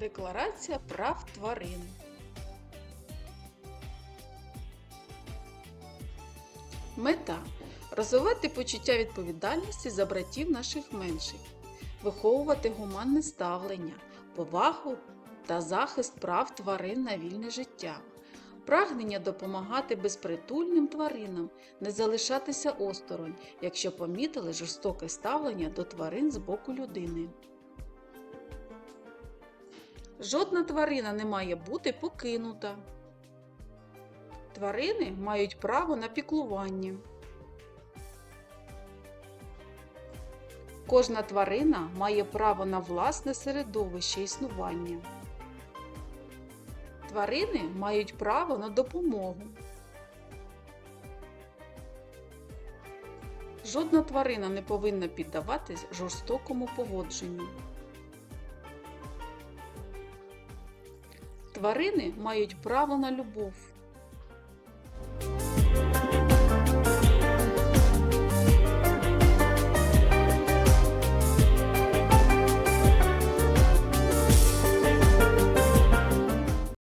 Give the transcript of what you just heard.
Декларація прав тварин. Мета розвивати почуття відповідальності за братів наших менших, виховувати гуманне ставлення, повагу та захист прав тварин на вільне життя, прагнення допомагати безпритульним тваринам, не залишатися осторонь, якщо помітили жорстоке ставлення до тварин з боку людини. Жодна тварина не має бути покинута. Тварини мають право на піклування. Кожна тварина має право на власне середовище існування. Тварини мають право на допомогу. Жодна тварина не повинна піддаватись жорстокому поводженню. Тварини мають право на любов.